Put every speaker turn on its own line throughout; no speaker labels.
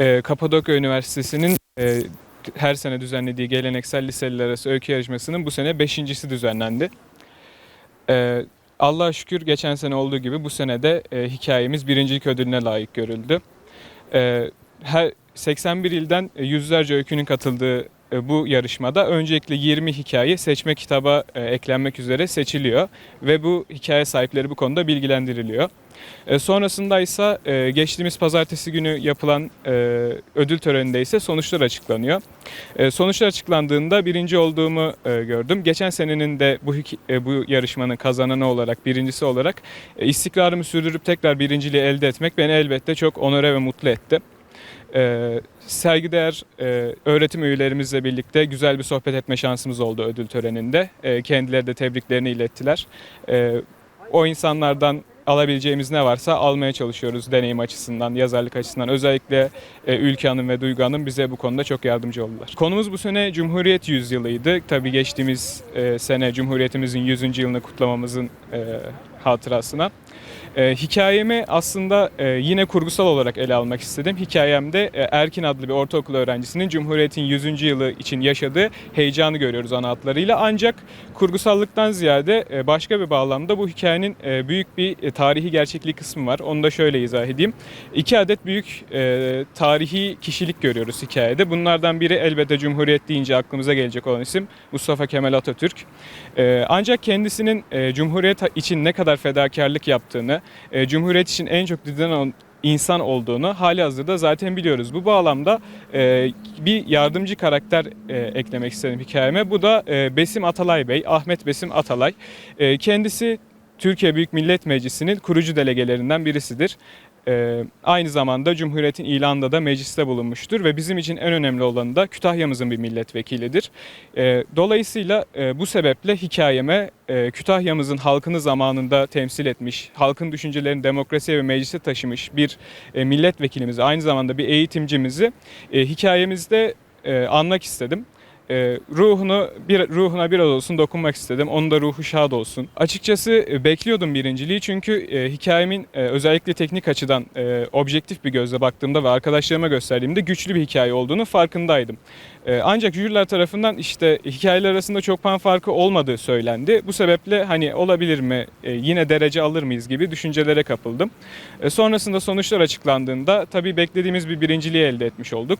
Ee, Kapadokya Üniversitesi'nin e, her sene düzenlediği geleneksel liseliler arası öykü yarışmasının bu sene beşincisi düzenlendi. Ee, Allah'a şükür geçen sene olduğu gibi bu sene de e, hikayemiz birincilik ödülüne layık görüldü. Ee, her 81 ilden e, yüzlerce öykünün katıldığı e, bu yarışmada öncelikle 20 hikaye seçme kitaba e, eklenmek üzere seçiliyor ve bu hikaye sahipleri bu konuda bilgilendiriliyor. E, Sonrasında ise e, geçtiğimiz pazartesi günü yapılan e, ödül töreninde ise sonuçlar açıklanıyor. E, Sonuçlar açıklandığında birinci olduğumu e, gördüm. Geçen senenin de bu e, bu yarışmanın kazananı olarak, birincisi olarak e, istikrarımı sürdürüp tekrar birinciliği elde etmek beni elbette çok onore ve mutlu etti. E, Sergideğer e, öğretim üyelerimizle birlikte güzel bir sohbet etme şansımız oldu ödül töreninde. E, Kendileri de tebriklerini ilettiler. E, O insanlardan alabileceğimiz ne varsa almaya çalışıyoruz deneyim açısından, yazarlık açısından. Özellikle e, Ülke Hanım ve Duygu Hanım bize bu konuda çok yardımcı oldular. Konumuz bu sene Cumhuriyet yüzyılıydı. Tabii geçtiğimiz e, sene Cumhuriyetimizin 100. yılını kutlamamızın e, hatırasına. E, hikayemi aslında e, yine kurgusal olarak ele almak istedim. Hikayemde e, Erkin adlı bir ortaokul öğrencisinin Cumhuriyet'in 100. yılı için yaşadığı heyecanı görüyoruz ana hatlarıyla. Ancak kurgusallıktan ziyade e, başka bir bağlamda bu hikayenin e, büyük bir e, tarihi gerçekliği kısmı var. Onu da şöyle izah edeyim. İki adet büyük e, tarihi kişilik görüyoruz hikayede. Bunlardan biri elbette Cumhuriyet deyince aklımıza gelecek olan isim Mustafa Kemal Atatürk. E, ancak kendisinin e, Cumhuriyet için ne kadar fedakarlık yaptığını, e, Cumhuriyet için en çok didinen insan olduğunu hali hazırda zaten biliyoruz. Bu bağlamda e, bir yardımcı karakter e, eklemek istedim hikayeme. Bu da e, Besim Atalay Bey, Ahmet Besim Atalay. E, kendisi Türkiye Büyük Millet Meclisi'nin kurucu delegelerinden birisidir. E, aynı zamanda Cumhuriyet'in ilanında da mecliste bulunmuştur ve bizim için en önemli olanı da Kütahya'mızın bir milletvekilidir. E, dolayısıyla e, bu sebeple hikayeme e, Kütahya'mızın halkını zamanında temsil etmiş, halkın düşüncelerini demokrasiye ve meclise taşımış bir e, milletvekilimizi, aynı zamanda bir eğitimcimizi e, hikayemizde e, anmak istedim. E, ruhunu bir ruhuna biraz olsun dokunmak istedim. Onun da ruhu şad olsun. Açıkçası e, bekliyordum birinciliği çünkü e, hikayemin e, özellikle teknik açıdan e, objektif bir gözle baktığımda ve arkadaşlarıma gösterdiğimde güçlü bir hikaye olduğunu farkındaydım. E, ancak jüriler tarafından işte hikayeler arasında çok puan farkı olmadığı söylendi. Bu sebeple hani olabilir mi, e, yine derece alır mıyız gibi düşüncelere kapıldım. E, sonrasında sonuçlar açıklandığında tabii beklediğimiz bir birinciliği elde etmiş olduk.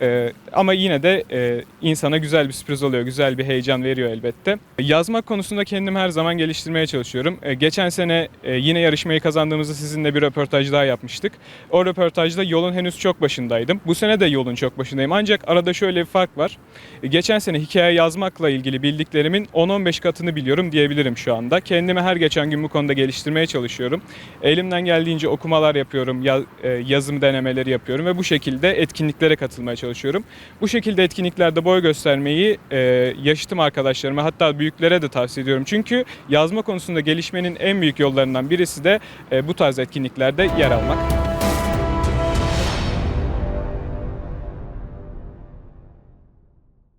E, ama yine de e, insana güzel bir sürpriz oluyor, güzel bir heyecan veriyor elbette. Yazmak konusunda kendimi her zaman geliştirmeye çalışıyorum. E, geçen sene e, yine yarışmayı kazandığımızda sizinle bir röportaj daha yapmıştık. O röportajda yolun henüz çok başındaydım. Bu sene de yolun çok başındayım. Ancak arada şöyle bir fark var. E, geçen sene hikaye yazmakla ilgili bildiklerimin 10-15 katını biliyorum diyebilirim şu anda. Kendimi her geçen gün bu konuda geliştirmeye çalışıyorum. Elimden geldiğince okumalar yapıyorum, ya- e, yazım denemeleri yapıyorum ve bu şekilde etkinliklere katılmaya çalışıyorum. Bu şekilde etkinliklerde boy göstermeyi e, yaşıtım arkadaşlarıma hatta büyüklere de tavsiye ediyorum. Çünkü yazma konusunda gelişmenin en büyük yollarından birisi de e, bu tarz etkinliklerde yer almak.